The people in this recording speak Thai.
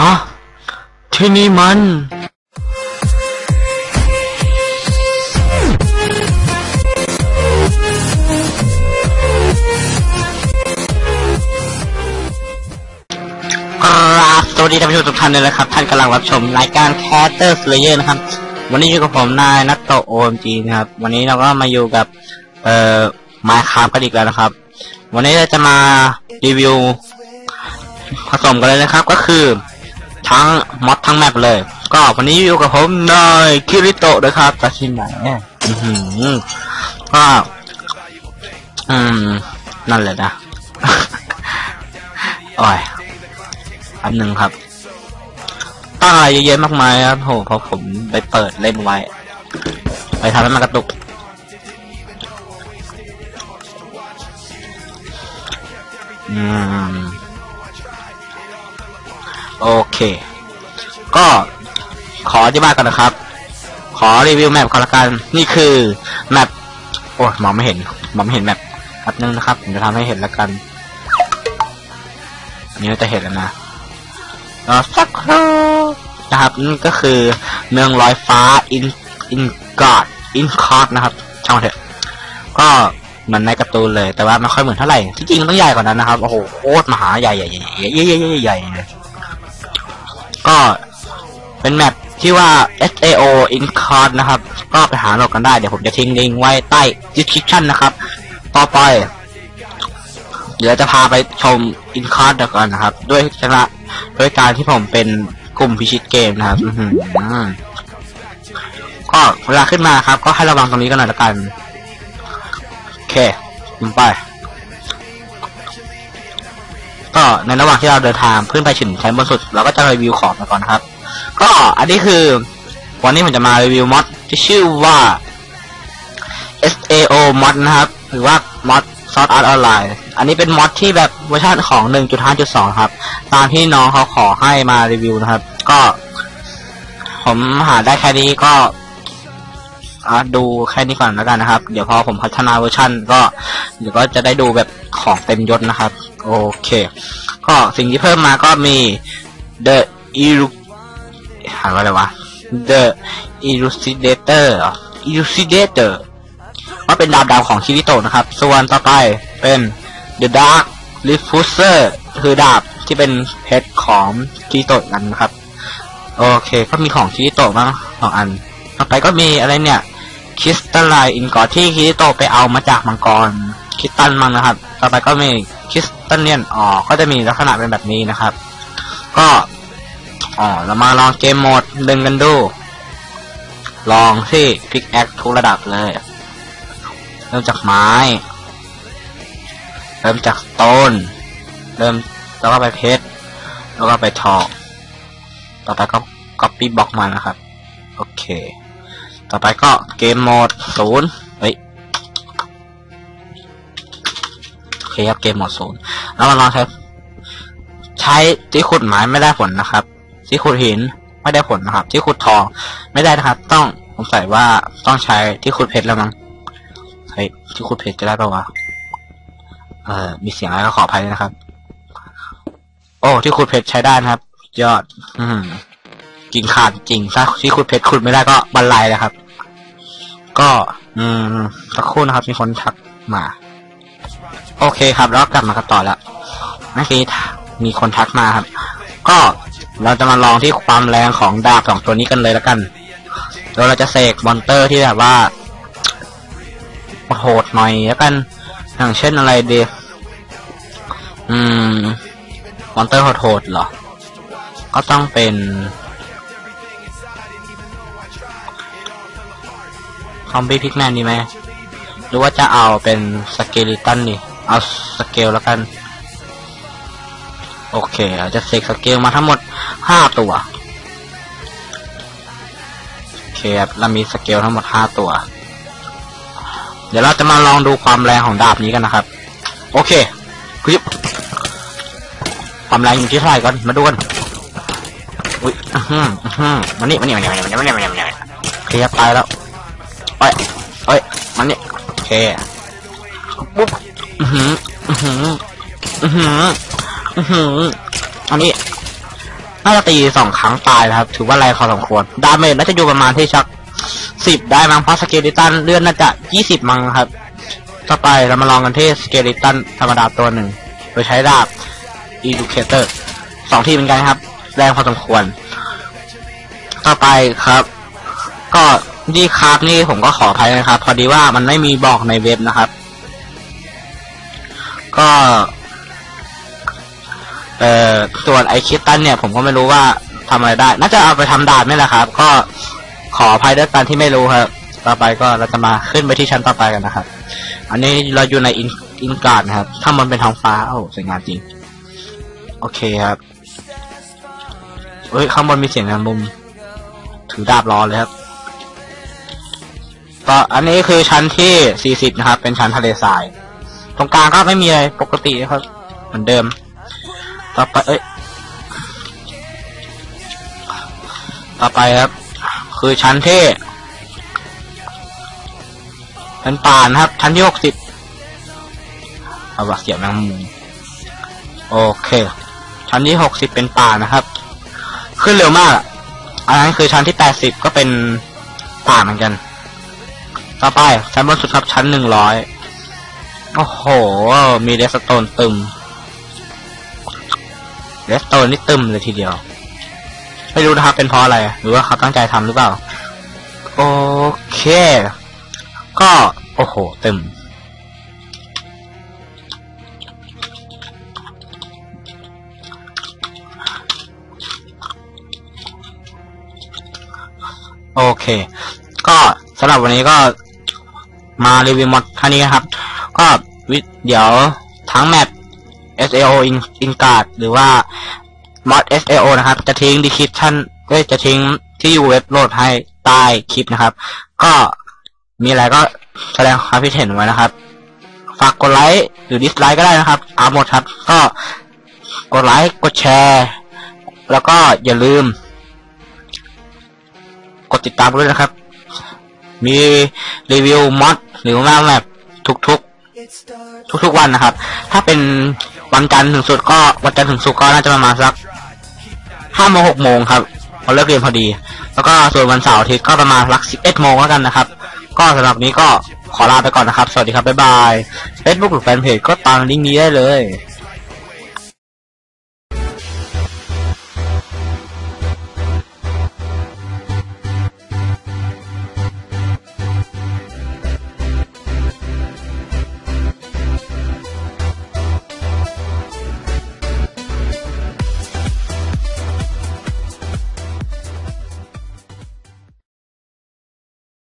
ฮะ ที่นี่มัน ครับสวัสดีท่านผู้ชมทุกท่านเลยนะครับ ท่านกำลังรับชมรายการ Caster Slayer นะครับ วันนี้อยู่กับผมนายนัตโตโอมจีนะครับ วันนี้เราก็มาอยู่กับ เอ่อไมาคาบกันอีกแล้วนะครับ วันนี้เราจะมารีวิวผสมกันเลยนะครับก็คือ ทั้งมอดทั้งแมปเลย ก็วันนี้อยู่กับผมนายคิริโตะนะครับจากที่ไหนเนี่ยก็อืม นั่นแหละนะโอ้ยอันหนึ่งครับตั้งอะไรเยอะๆมากมายครับโหเพราะผมไปเปิดเล่นไว้ ไปทำให้มันกระตุกอืม โอเค ก็ขออธิบายกันนะครับ ขอรีวิวแมปก่อนละกัน นี่คือแมปโอ้ยมองไม่เห็นมองไม่เห็นแมปแป๊บนึงนะครับผมจะทำให้เห็นละกันอันนี้จะเห็นแล้วนะรอสักครู่นะครับนั่นก็คือเมืองลอยฟ้าอินอินกอดอินคอร์ดนะครับช่างเถอะก็เหมือนในการ์ตูนเลย แต่ว่าไม่ค่อยเหมือนเท่าไหร่ที่จริงต้องใหญ่กว่านั้นนะครับ โอ้โหโคตรมหาใหญ่ใหญ่ใหญ่ใหญ่ใหญ่ใหญ่ใเลย เป็นแมปที่ว่า SAO i n c o r d นะครับ ก็ไปหาโหลดกันได้ เดี๋ยวผมจะทิ้งลิงก์ไว้ใต้ description นะครับ ต่อไป เดี๋ยวจะพาไปชมอินคอร์ดก่อนนะครับ ด้วยชนะด้วยการที่ผมเป็นกลุ่มพิชิตเกมนะครับอื้อหือก็เวลาขึ้นมาครับ ก็ให้ระวังตรงนี้กันหน่อยละกัน โอเคไป ก็ในระหว่างที่เราเดินทางขึ้นไปถึงชั้นบนสุด เราก็จะรีวิวของมาก่อนนะครับ ก็อันนี้คือ วันนี้ผมจะมารีวิวมอดที่ชื่อว่า SAO mod นะครับ หรือว่า mod Sword Art Online อันนี้เป็นมอดที่แบบเวอร์ชันของ 1.5.2 ครับ ตามที่น้องเขาขอให้มารีวิวนะครับ ก็ ผมหาได้แค่นี้ก็ดูแค่นี้ก่อนแล้วกันนะครับ เดี๋ยวพอผมพัฒนาเวอร์ชันก็เดี๋ยวก็จะได้ดูแบบของเต็มยศนะครับ โอเค ก็สิ่งที่เพิ่มมาก็มี the Iru หาว่าอะไรวะ the Elucidator เหรอ Elucidator ว่าเป็นดาวดาวของคิริโตะนะครับ ส่วนต่อไปเป็น The Dark Refuser คือดาบที่เป็นเพชรของคิริโตะกันนะครับ โอเค ก็มีของคิริโตะมาสองอัน ต่อไปก็มีอะไรเนี่ยคริสตัลไลอินกอที่คิริโตะไปเอามาจากมังกรคิสตัลมังนะครับ ต่อไปก็มีคริสตัลเนียนอ๋อก็จะมีลักษณะเป็นแบบนี้นะครับ ก็ อ๋อเรามาลองเกมโหมดดึงกันดู ลองที่พิกแอคทุกระดับเลย เริ่มจากไม้ เริ่มจากสโตนเริ่มแล้วก็ไปเพชร แล้วก็ไปทอง ต่อไปก็ก๊อปปี้บล็อกมานะครับ โอเค ต่อไปก็เกมโหมดศูนย์เฮ้ย โอเคครับเกมโหมดศูนย์แล้วมาลองใช้ใช้ที่ขุดไม้ไม่ได้ผลนะครับ ที่ขุดหินไม่ได้ผลนะครับ ที่ขุดทองไม่ได้นะครับ ต้องสงสัยว่าต้องใช้ที่ขุดเพชรแล้วมั้งเฮ้ที่ขุดเพชรจะได้ปะวะเอ่อมีเสียงอะไรก็ขออภัยนะครับ โอ้ที่ขุดเพชรใช้ได้นะครับ ยอด อืมจริงขาดจริงถ้าที่ขุดเพชรขุดไม่ได้ก็บรรลัยนะครับ ก็ อืมสักครู่นะครับ มีคนทักมา โอเคครับ แล้วกลับมากันต่อล้วเมื่อกี้มีคนทักมาครับ ก็ เราจะมาลองที่ความแรงของดาบสองตัวนี้กันเลยแล้วกันโดยเราจะเสกมอนเตอร์ที่แบบว่าโหดหน่อยแล้วกัน อย่างเช่นอะไรดีอืม มอนเตอร์โหดๆเหรอ ก็ต้องเป็น คอมบี้พิกแมนดีไหม หรือว่าจะเอาเป็นสเกลิตันนี่เอาสเกลแล้วกัน โอเค เราจะเสกสเกลมาทั้งหมด ห้าตัวโอเคครับเรามีสเกลทั้งหมดห้าตัว เดี๋ยวเราจะมาลองดูความแรงของดาบนี้กันนะครับ โอเคคลิปความแรงอยู่ที่เท่าไหร่ก่อนมาดูกันอุ้ยอื้อหืออื้อหือมานี่มานี่มานี่มานี่มานี่มานี่มานี่โอเคครับตายแล้วเอ้ยเอ้ยมานี่โอเคปุ๊บอือหืออือหืออือหืออือหือ น่าจะตีสองครั้งตายนะครับ ถือว่าแรงพอสมควร ดาเมจน่าจะอยู่ประมาณที่ชักสิบได้มั้งเพราะสเกลิตันเลื่อนน่าจะยี่สิบมั้งครับ ต่อไปเรามาลองกันที่สเกลิตันธรรมดาตัวหนึ่ง โดยใช้ดาบ Educator สองทีเหมือนกันครับ แรงพอสมควร ต่อไปครับ ก็นี่ครับนี่ผมก็ขออภัยนะครับ พอดีว่ามันไม่มีบอกในเว็บนะครับ ก็ เอ่อส่วนไอคิดตันเนี่ย ผมก็ไม่รู้ว่าทำอะไรได้ น่าจะเอาไปทำดาบนี่แหละครับ ก็ขออภัยด้วยการที่ไม่รู้ครับต่อไปก็เราจะมาขึ้นไปที่ชั้นต่อไปกันนะครับ อันนี้เราอยู่ในอินอินการ์ดนะครับ ถ้ามันเป็นท้องฟ้าโอ้สวยงามจริง โอเคครับเฮ้ยข้างบนมีเสียงแมงมุม ถือดาบรอเลยครับก็อันนี้คือชั้นที่ 40 นะครับ เป็นชั้นทะเลทราย ตรงกลางก็ไม่มีอะไรปกติครับ เหมือนเดิม ต่อไปเอ้ยต่อไปครับ คือชั้นเที่เป็นป่านครับ ชั้นที่60เอาว่าเสียงแมงมุมโอเค ชั้นที่60เป็นป่านะครับ ขึ้นเร็วมากอะอันนั้นคือชั้นที่80ก็เป็นป่าเหมือนกัน ต่อไปชั้นบนสุดครับชั้น100โอ้โห มีเดสโตนตึม เดสโตนนี่ตึมเลยทีเดียว ไม่รู้นะครับเป็นเพราะอะไร หรือว่าเขาตั้งใจทำหรือเปล่า โอเค ก็โอ้โหตึมโอเค ก็สำหรับวันนี้ก็มารีวิวมอดท่านี้ครับ ก็วิเดี๋ยวทั้งแมป SAO in card หรือว่ามอด SAO นะครับ จะทิ้งดีคริปชั่นก็จะทิ้งที่อยู่เว็บโหลดให้ใต้คลิปนะครับ ก็มีอะไรก็แสดงความคิดเห็นไว้นะครับ ฝากกดไลค์หรือดิสไลค์ก็ได้นะครับเอาหมดครับ ก็กดไลค์กดแชร์ แล้วก็อย่าลืม กดติดตามด้วยนะครับ มีรีวิวมอดหรือว่าแมปทุกๆ ทุกๆวันนะครับ ถ้าเป็น วันจันทร์ถึงสุดก็วันจันทร์ถึงสุกก็น่าจะประมาณสักห้าโมงหกโมงครับพอเลิกเรียนพอดี แล้วก็ส่วนวันเสาร์อาทิตย์ก็ประมาณสักสิบเอ็ดโมงแล้วกันนะครับ ก็สำหรับนี้ก็ขอลาไปก่อนนะครับ สวัสดีครับบ๊ายบายเฟซบุ๊กหรือแฟนเพจก็ตามลิงก์นี้ได้เลย